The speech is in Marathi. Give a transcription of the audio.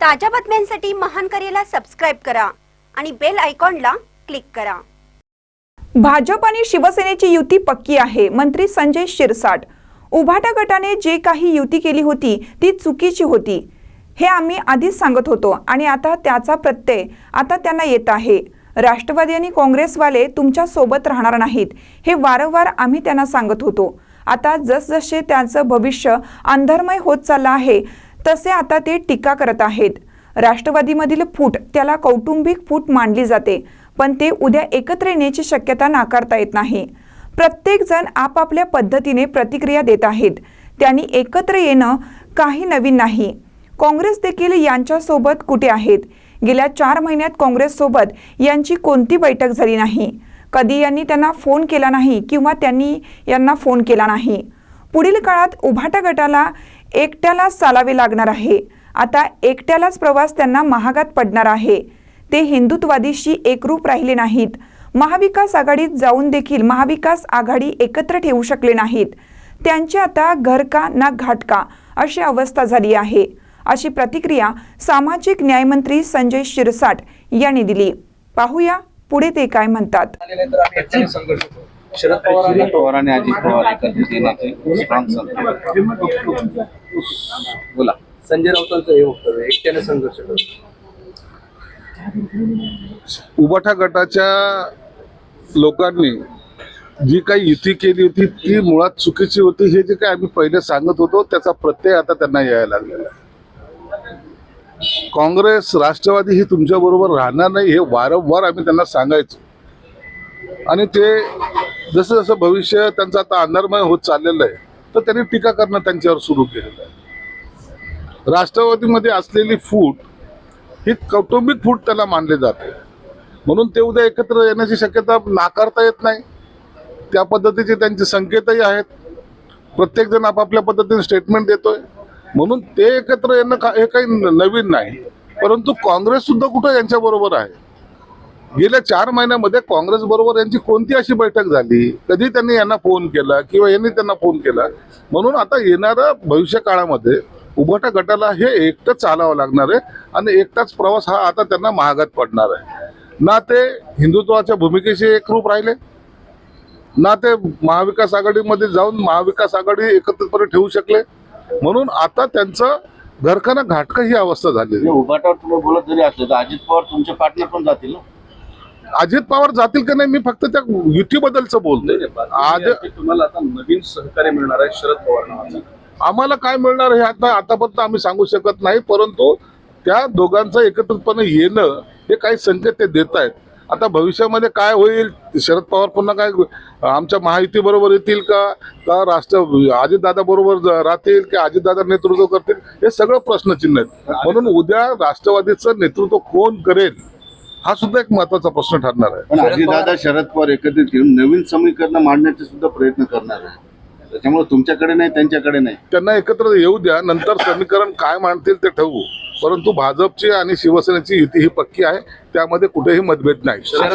ताज्या बातम्यांसाठी महान करेला सबस्क्राईब करा आणि बेल आयकॉनला क्लिक करा. भाजप आणि शिवसेनेची युती पक्की आहे मंत्री संजय शिरसाट. उभाटा गटाने जे काही युती केली होती ती चुकीची होती. हे आम्ही आधीच सांगत होतो आणि आता त्याचा प्रत्यय आता त्यांना येत आहे. राष्ट्रवादी आणि काँग्रेसवाले तुमच्यासोबत राहणार नाहीत हे वारंवार आम्ही त्यांना सांगत होतो. आता जसजसे त्यांचं भविष्य अंधर्मय होत चाललं आहे तसे आता ते टीका करत आहेत. राष्ट्रवादीमधील फूट त्याला कौटुंबिक फूट मानली जाते पण ते उद्या एकत्र येण्याची शक्यता नाकारता येत नाही. प्रत्येक जण आपापल्या पद्धतीने प्रतिक्रिया देत आहेत. त्यांनी एकत्र येणं काही नवीन नाही. काँग्रेस देखील यांच्यासोबत कुठे आहेत? गेल्या चार महिन्यात काँग्रेससोबत यांची कोणती बैठक झाली नाही? कधी यांनी त्यांना फोन केला नाही किंवा त्यांनी यांना फोन केला नाही? पुढील काळात उभाटा गटाला एकट्यालाच चालावे लागणार आहे. आता एकट्यालाच प्रवास त्यांना महागात पडणार आहे. ते हिंदुत्वादीशी एकरूप राहिले नाहीत. महाविकास आघाडीत जाऊन देखील महाविकास आघाडी एकत्र ठेवू शकले नाहीत. त्यांची आता घर का ना घाट का अशी अवस्था झाली आहे. अशी प्रतिक्रिया सामाजिक न्यायमंत्री संजय शिरसाट यांनी दिली. पाहूया पुढे ते काय म्हणतात. शरद पवार आणि अजित पवार एकत्रित येण्याची स्ट्रॉंग बोला. संजय राऊतांचं हे वक्तव्य एकट्याने संघर्ष करू उबाठा गटाच्या लोकांनी जी काही युती केली होती ती मुळात चुकीची होती हे जे काही आम्ही पहिले सांगत होतो त्याचा प्रत्यय आता त्यांना यायला लागलेला आहे. काँग्रेस राष्ट्रवादी ही तुमच्या बरोबर राहणार नाही हे वारंवार आम्ही त्यांना सांगायचो. आणि ते जसं जसं भविष्य त्यांचं आता अंधारमय होत चाललेलं आहे तर त्यांनी टीका करणं त्यांच्यावर सुरू केलेलं आहे. राष्ट्रवादीमध्ये असलेली फूट ही कौटुंबिक फूट त्याला मानले जाते. म्हणून ते उद्या एकत्र येण्याची शक्यता नाकारता येत नाही. त्या पद्धतीचे त्यांचे संकेतही आहेत. प्रत्येकजण आपापल्या पद्धतीने स्टेटमेंट देतोय. म्हणून ते एकत्र येणं का- हे काही न- नवीन नाही. परंतु काँग्रेस सुद्धा कुठं यांच्याबरोबर आहे? गेल्या चार महिन्यामध्ये काँग्रेस बरोबर यांची कोणती अशी बैठक झाली? कधी त्यांनी यांना फोन केला किंवा यांनी त्यांना फोन केला? म्हणून आता येणाऱ्या भविष्य काळामध्ये उभटा गटाला हे एकटं चालावं लागणार आहे आणि एकटाच प्रवास हा आता त्यांना महागात पडणार आहे. ना ते हिंदुत्वाच्या भूमिकेशी एकरूप राहिले. ना ते महाविकास आघाडीमध्ये जाऊन महाविकास आघाडी एकत्रितपणे ठेवू शकले. म्हणून आता त्यांचं घरखाना घाटका ही अवस्था झाली उभाटावर तुम्ही बोलत जरी असले तर अजित पवार तुमचे पार्टनर पण जातील ना? अजित पवार जातील का नाही मी फक्त त्या युतीबद्दलचं बोलतोय. आज आज तुम्हाला आता नवीन सहकार्य मिळणार आहे शरद पवार नावाचं. आम्हाला काय मिळणार हे आता आतापर्यंत आम्ही सांगू शकत नाही परंतु त्या दोघांचं एकत्रितपणे येणं हे काही संकेत ते देत आहेत. आता भविष्यामध्ये काय होईल? शरद पवार पुन्हा काय आमच्या महायुती बरोबर येतील का? का राष्ट्र अजितदादा बरोबर राहतील की अजितदादा नेतृत्व करतील? हे सगळं प्रश्नचिन्ह आहेत. म्हणून उद्या राष्ट्रवादीचं नेतृत्व कोण करेल? हा सुद्धा एक महत्त्वाचा प्रश्न ठरणार आहे. पण अजितदादा शरद पवार एकत्रित घेऊन नवीन समीकरण मांडण्याचे सुद्धा प्रयत्न करणार आहे. त्याच्यामुळे तुमच्याकडे नाही त्यांच्याकडे नाही. त्यांना एकत्र येऊ द्या नंतर समीकरण काय मांडतील ते ठरवू. परंतु भाजपची आणि शिवसेनेची युती ही पक्की आहे त्यामध्ये कुठेही मतभेद नाही.